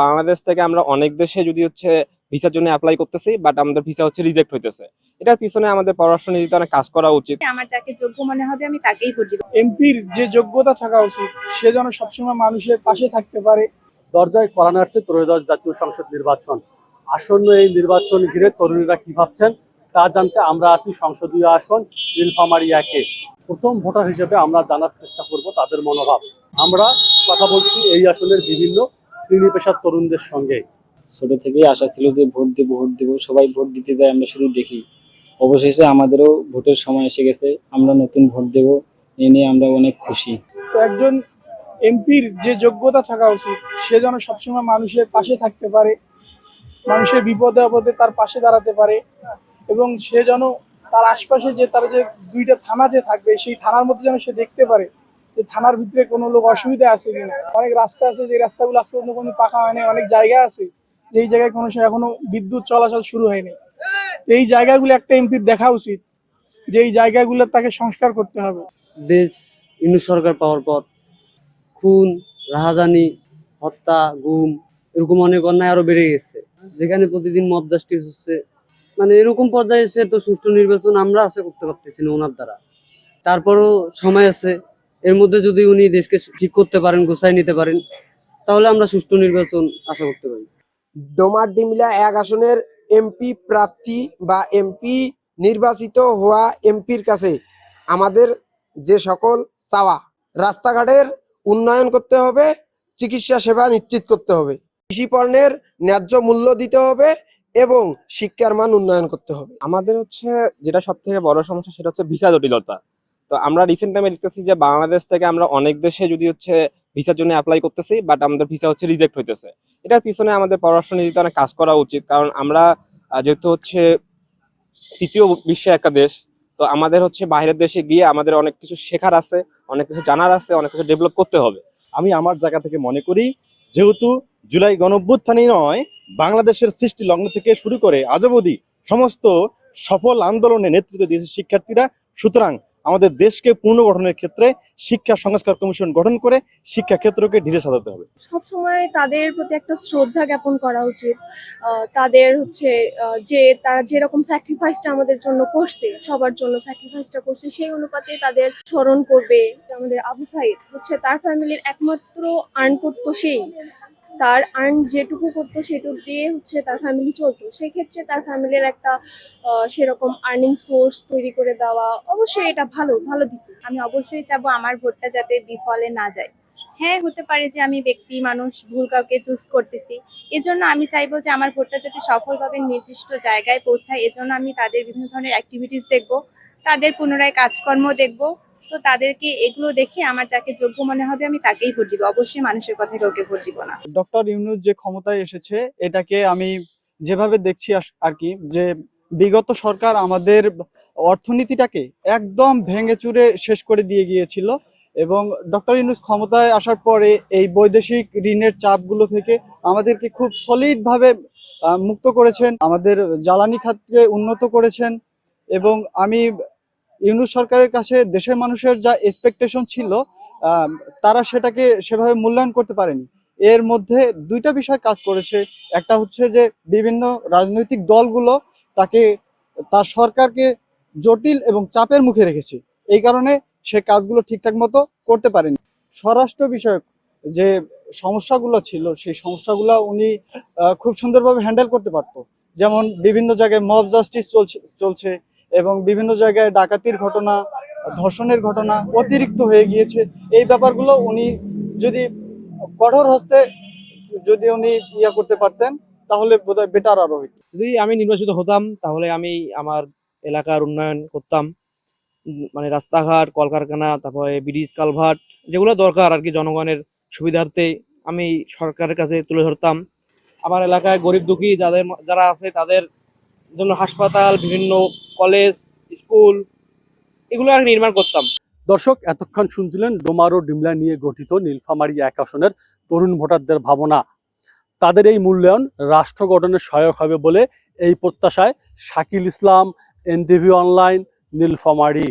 বাংলাদেশ থেকে আমরা অনেক দেশে যদি হচ্ছে ভিসার জন্য অ্যাপ্লাই করতেছি বাট আমাদের ভিসা হচ্ছে রিজেক্ট হইতেছে। এটার পিছনে আমাদের পররাষ্ট্র নীতিতে অনেক কাজ করা উচিত। আমার যাকে যোগ্য মনে হবে আমি তাকেই ভোট দিব। এমপির যে যোগ্যতা থাকা উচিত সে যেন সবসময় মানুষের পাশে থাকতে পারে। দরজায় করা নাড়ছে ত্রয়োদশ জাতীয় সংসদ নির্বাচন। আসন্ন এই নির্বাচন ঘিরে তরুণীরা কি ভাবছেন তা জানতে আমরা আছি সংসদীয় আসন নীলফামারী একে। প্রথম ভোটার হিসেবে আমরা জানার চেষ্টা করব তাদের মনোভাব। আমরা কথা বলছি এই আসনের বিভিন্ন শ্রেণি পেশার তরুণদের সঙ্গে। ছোট থেকেই আশা ছিল যে ভোট দেব ভোট দেব সবাই ভোট দিতে যায় আমরা শুধু দেখি। অবশেষে আমাদেরও ভোটের সময় এসে গেছে আমরা নতুন ভোট দেব এ নিয়ে আমরা অনেক খুশি। তো একজন এমপির যে যোগ্যতা থাকা উচিত সে যেন সবসময় মানুষের পাশে থাকতে পারে মানুষের বিপদে আপদে তার পাশে দাঁড়াতে পারে এবং সে যেন তার আশপাশে যে তার যে দুইটা থানা যে থাকবে সেই থানার মধ্যে যেন সে দেখতে পারে থানার ভিতরে কোনো লোক অসুবিধা আছে কিনা? অনেক রাস্তা আছে, যে রাস্তাগুলো আজ পর্যন্ত কোনো পাকা হয়নি, অনেক জায়গা আছে, যেই জায়গায় কোনো এখনও বিদ্যুৎ চলাচল শুরু হয়নি। এই জায়গাগুলো একটা এমপির দেখা উচিত, যে এই জায়গাগুলো তাকে সংস্কার করতে হবে। দেশ, ইন্দু সরকার পাওয়ার পর খুন, রাহাজানি, হত্যা, গুম, এরকম অনেক অন্যায় আরও বেড়ে গেছে। যেখানে প্রতিদিন মব জাস্টিস হচ্ছে মানে এরকম পর্যায়ে এসে তো সুষ্ঠু নির্বাচন আমরা আশা করতে পারতেছি না ওনার দ্বারা। তারপরও সময় আছে এর মধ্যে যদি উনি দেশকে ঠিক করতে পারেন গোছায় নিতে পারেন তাহলে আমরা সুষ্ঠু নির্বাচন আশা করতে পারি। ডোমার ডিমিলা এক আসনের এমপি প্রার্থী বা এমপি নির্বাচিত হওয়া এমপির কাছে আমাদের যে সকল চাওয়া রাস্তাঘাটের উন্নয়ন করতে হবে চিকিৎসা সেবা নিশ্চিত করতে হবে কৃষি পণ্যের ন্যায্য মূল্য দিতে হবে এবং শিক্ষার মান উন্নয়ন করতে হবে। আমাদের হচ্ছে যেটা সব থেকে বড় সমস্যা সেটা হচ্ছে ভিসা জটিলতা। তো আমরা রিসেন্ট টাইমে দেখতেছি যে বাংলাদেশ থেকে আমরা অনেক দেশে যদি হচ্ছে ভিসার জন্য অ্যাপ্লাই করতেছি বাট আমাদের ভিসা হচ্ছে রিজেক্ট হইতেছে। এটার পিছনে আমাদের পররাষ্ট্র নীতিতে অনেক কাজ করা উচিত, কারণ আমরা যেহেতু হচ্ছে তৃতীয় বিশ্বের একটা দেশ, তো আমাদের হচ্ছে বাইরের দেশে গিয়ে আমাদের অনেক কিছু শেখার আছে, অনেক কিছু জানার আছে, অনেক কিছু ডেভেলপ করতে হবে। আমি আমার জায়গা থেকে মনে করি, যেহেতু জুলাই গণঅভ্যুত্থানই নয়, বাংলাদেশের সৃষ্টি লগ্ন থেকে শুরু করে আজ অবধি সমস্ত সফল আন্দোলনে নেতৃত্ব দিয়েছে শিক্ষার্থীরা, সুতরাং আমাদের দেশকে পুনর্গঠনের ক্ষেত্রে শিক্ষা সংস্কার কমিশন গঠন করে শিক্ষা ক্ষেত্রকে ঢিলে সাজাতে হবে। সব সময় তাদের প্রতি একটা শ্রদ্ধা জ্ঞাপন করা উচিত। তাদের হচ্ছে যে তারা যেরকম স্যাক্রিফাইসটা আমাদের জন্য করছে, সবার জন্য স্যাক্রিফাইসটা করছে, সেই অনুপাতে তাদের স্মরণ করবে আমাদের আবু সাইদ। হচ্ছে তার ফ্যামিলির একমাত্র আর্ন করতো সেই। তার আর্ন যেটুকু করতো সেটুকু দিয়ে হচ্ছে তার ফ্যামিলি চলতো। সেক্ষেত্রে তার ফ্যামিলির একটা সেরকম আর্নিং সোর্স তৈরি করে দেওয়া অবশ্যই এটা ভালো ভালো দিক। আমি অবশ্যই চাবো আমার ভোটটা যাতে বিফলে না যায়। হ্যাঁ হতে পারে যে আমি ব্যক্তি, মানুষ, ভুল কাউকে চুজ করতেছি। এজন্য আমি চাইব যে আমার ভোটটা যাতে সফলভাবে নির্দিষ্ট জায়গায় পৌঁছায়। এজন্য আমি তাদের বিভিন্ন ধরনের অ্যাক্টিভিটিস দেখব, তাদের পুনরায় কাজকর্ম দেখব। তো তাদেরকে এগুলো দেখে আমার যাকে যোগ্য মনে হবে আমি তাকেই ভোট দিব। অবশ্যই মানুষের কথা কাউকে ভোট দিব না। ডক্টর ইউনুস যে ক্ষমতায় এসেছে, এটাকে আমি যেভাবে দেখছি আর কি, যে বিগত সরকার আমাদের অর্থনীতিটাকে একদম ভেঙে চুরে শেষ করে দিয়ে গিয়েছিল এবং ডক্টর ইউনুস ক্ষমতায় আসার পরে এই বৈদেশিক ঋণের চাপগুলো থেকে আমাদেরকে খুব সলিড ভাবে মুক্ত করেছেন, আমাদের জ্বালানি খাতকে উন্নত করেছেন এবং আমি ইউনুস সরকারের কাছে দেশের মানুষের যা এক্সপেকটেশন ছিল তারা সেটাকে সেভাবে মূল্যায়ন করতে পারেনি। এর মধ্যে দুইটা বিষয় কাজ করেছে। একটা হচ্ছে যে বিভিন্ন রাজনৈতিক দলগুলো তাকে, তার সরকারকে জটিল এবং চাপের মুখে রেখেছে। এই কারণে সে কাজগুলো ঠিকঠাক মতো করতে পারেনি। স্বরাষ্ট্র বিষয়ক যে সমস্যাগুলো ছিল, সেই সমস্যাগুলো উনি খুব সুন্দরভাবে হ্যান্ডেল করতে পারতো। যেমন বিভিন্ন জায়গায় মব জাস্টিস চলছে চলছে। এবং বিভিন্ন জায়গায় ডাকাতির ঘটনা, ধর্ষণের ঘটনা অতিরিক্ত হয়ে গিয়েছে। এই ব্যাপারগুলো উনি যদি কঠোর হস্তে যদি উনি ইয়া করতে পারতেন, তাহলে বোধহয় বেটার আরও হইতো। যদি আমি নির্বাচিত হতাম, তাহলে আমি আমার এলাকার উন্নয়ন করতাম। মানে রাস্তাঘাট, কলকারখানা, তারপরে ব্রিজ কালভার্ট, যেগুলো দরকার আর কি জনগণের সুবিধার্থে আমি সরকারের কাছে তুলে ধরতাম। আমার এলাকায় গরিব দুঃখী যাদের, যারা আছে তাদের জন্য হাসপাতাল, বিভিন্ন কলেজ, স্কুল, এগুলো আর নির্মাণ করতাম। দর্শক, এতক্ষণ শুনছিলেন ডোমারো ডিমলা নিয়ে গঠিত নীলফামারী এক আসনের তরুণ ভোটারদের ভাবনা। তাদের এই মূল্যায়ন রাষ্ট্র গঠনে সহায়ক হবে বলে এই প্রত্যাশায় শাকিল ইসলাম এনটিভি অনলাইন, নীলফামারী।